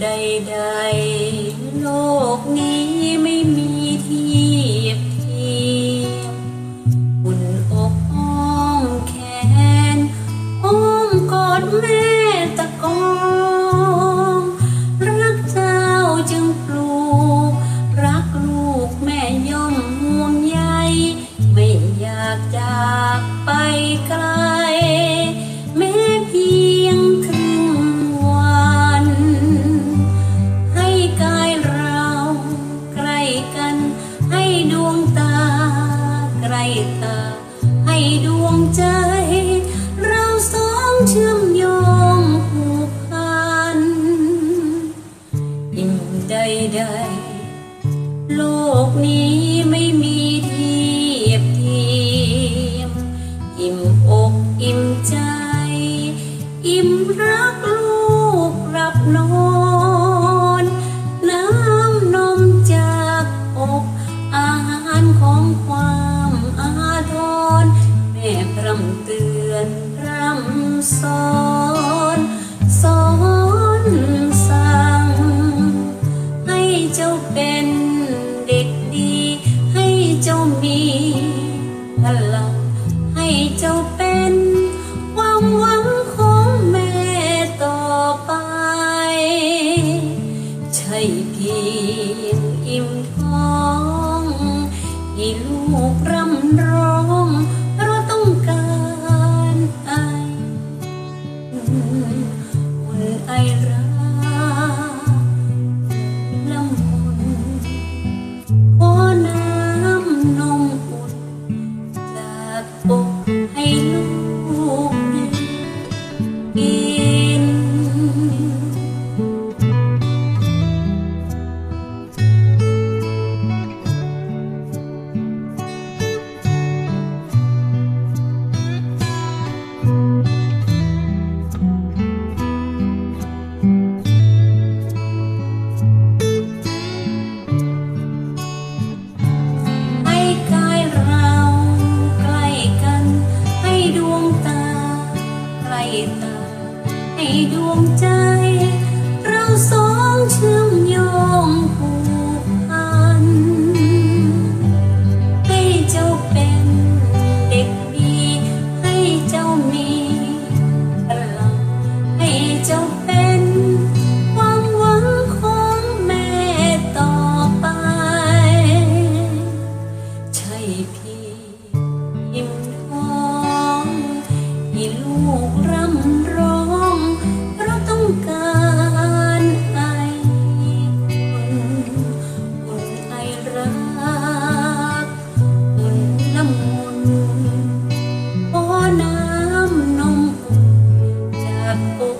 ใดๆ โลกนี้ไม่มีเทียบเทียมอุ่นอกอ้อมแขนอ้อมกอดแม่ตะกองรักเจ้าจึงปลูก รักลูกแม่ย่อมห่วงใยไม่อยากจากไปไกล ใดๆ โลกนี้ไม่มีเทียบเทียม อิ่มอกอิ่มใจ อิ่มรักลูกรับนอนน้ำนมจากอกอาหารของความอาทรแม่พร่ำเตือนพร่ำสอน กร่ำร้อง กร่ำร้อง เพราะต้องการไออุ่นอุ่นไอรักอุ่นละมุนขอน้ำนมอุ่นจากอก